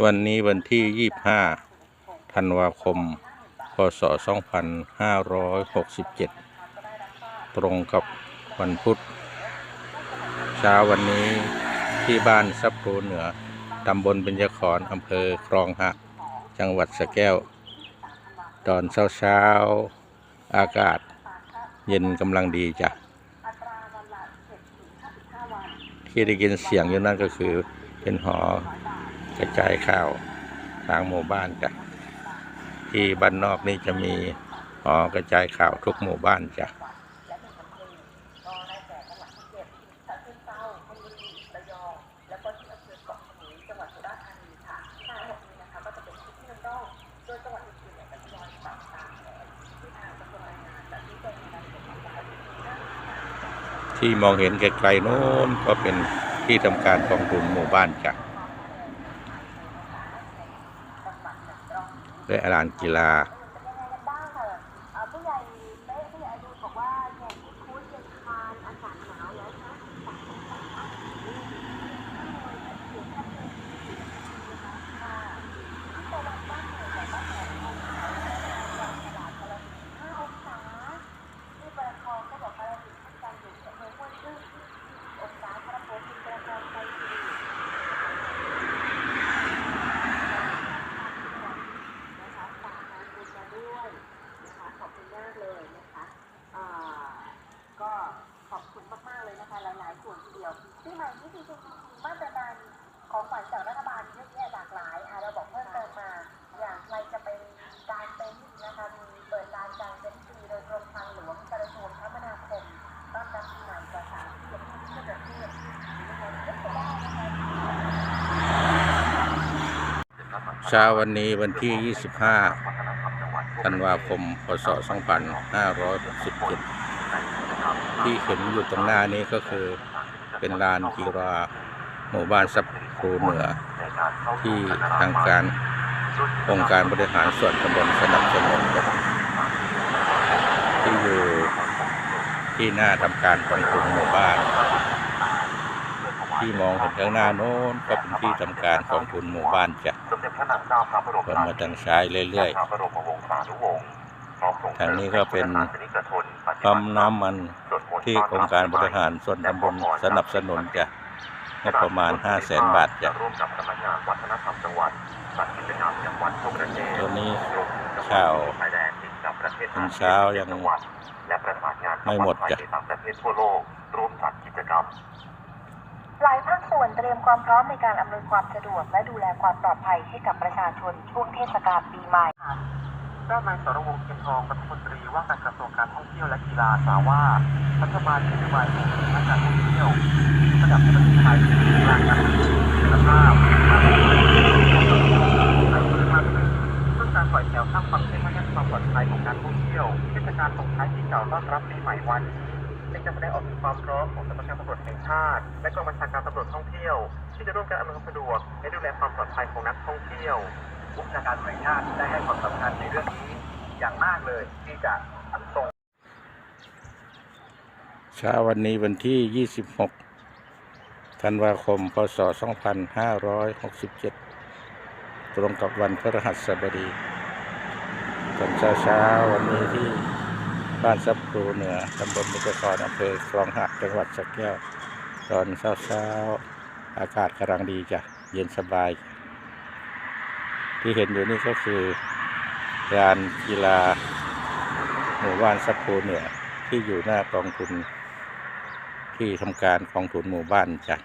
วันนี้วันที่ 25 ธันวาคม พศ 2567 ตรงกับวันพุธ เช้าวันนี้ที่บ้านซับโพเหนือ ตำบลเบญจขอนอำเภอคลองหัก จังหวัดสะแก้ว ตอนเช้าๆอากาศเย็นกำลังดีจ้ะ ที่ได้ยินเสียงอยู่นั่นก็คือเป็นหอ กระจายข่าวทางหมู่บ้านจ้ะที่บ้านนอกนี่จะมีหอกระจายข่าวทุกหมู่บ้านจ้ะที่มองเห็นไกลๆโน้นก็เป็นที่ทำการของกลุ่มหมู่บ้านจ้ะ และอาลานกีฬา บ้างค่ะเอ่อผู้ใหญ่เป๊ะผู้ใหญ่อดุลบอกว่าอย่างที่คุ้นยังคานอากาศหนาวแล้วนะห้าองศาที่ประคองก็บอกว่าเราอยู่ที่กันอยู่อำเภอห้วยพึ่งองศาพระโพธิประคองไปดีนะคะฝากงานบุญมาด้วยนะคะขอบคุณมากเลยนะคะอ่าก็ขอบคุณมากๆเลยนะคะหลายๆส่วนทีเดียว ปีใหม่นี้จริงๆมาตรการของขวัญจากรัฐบาลเยอะแยะหลากหลายอะเราบอกเพิ่มเติมมา อย่างใครจะเป็นการเต็นท์นะคะมีเปิดการกางเต็นท์ฟรีโดยกรมทางหลวงกระทรวงคมนาคมต้อนรับปีใหม่กว่า30ที่ทั่วประเทศนะคะนึกไปได้นเช้าวันนี้วันที่ 25 ธันวาคม พศ 2567ที่เห็นอยู่ตรงหน้านี้ก็คือ เป็นลานกีฬาหมู่บ้านซับโพเหนือ ที่ทางการองค์การบริหารส่วนตำบลสนับสนุนครับที่อยู่ที่หน้าทำการของกลุ่มหมู่บ้าน ที่มองเห็นข้างหน้าโน้นก็เป็นที่ทำการของกลุ่มหมู่บ้านจ้ะเด็จพระนมมาทางซ้ายเรื่อยพ ระบรมวงศานุวงศ์พร้อมส่งทางนี้ก็เป็นศาสนิกชนปฏิๆบัปั๊มติน้ำมันสวดมนต์ที่องค์การบริหารส่วนตำบลสนับสนุนจ้ะงบประมาณ 5 0 0แสนบาทจ้ะร่วมกับสำนักงานวัฒนธรรมจังหวัดจัดกิจกรรมอย่างวัดโชคระเจตัวนี้รวมถึงข่าวชายแดนติดกับประเทศถึงเช้ายังจังหวัดและประสานงานกับไม่หมดวัดไทยจ้ะในต่างประเทศทั่วโลกร่วมจัดกิจกรรมหลายภาคส่วนเตรียมความพร้อมในการอำนวยความสะดวกและดูแลความปลอดภัยให้กับประชาชนช่วงเทศกาลปีใหม่ ด้านนายสรวงศ์เทียนทองรัฐมนตรีว่าการกระทรวงการท่องเที่ยวและกีฬากล่าวว่ารัฐบาลมีนโยบายส่งเสริมการท่องเที่ยวระดับประเทศไทยเป็นกลางการท่องเที่ยวคุณภาพมาตรฐานให้เพิ่มมากขึ้นการปล่อยแถวสร้างความเข้มแข็งและความปลอดภัยของการท่องเที่ยวเทศกาลส่งท้ายปีเก่าต้อนรับปีใหม่วันนี้เป็นการแสดงออกถึงความพร้อมของสำนักงานตำรวจแห่งชาติ และกองบัญชาการตำรวจท่องเที่ยว ที่จะร่วมกันอำนวยความสะดวกและดูแลความปลอดภัยของนักท่องเที่ยว ผู้บัญชาการตำรวจแห่งชาติได้ให้ความสำคัญในเรื่องนี้อย่างมากเลยที่จะส่งเช้าวันนี้วันที่ 26 ธันวาคม พศ 2567 ตรงกับวันพฤหัสบดีตอนเช้าๆวันนี้ที่บ้านซับพลูเหนือตำบลมิตรครอำเภอคลองหักจังหวัดสระแก้ว ตอนเช้าๆอากาศกำลังดีจ้ะ เย็นสบาย ที่เห็นอยู่นี่ก็คือลานกีฬาหมู่บ้านซับพลูเหนือที่อยู่หน้ากองทุนที่ทำการกองทุนหมู่บ้านจ้ะ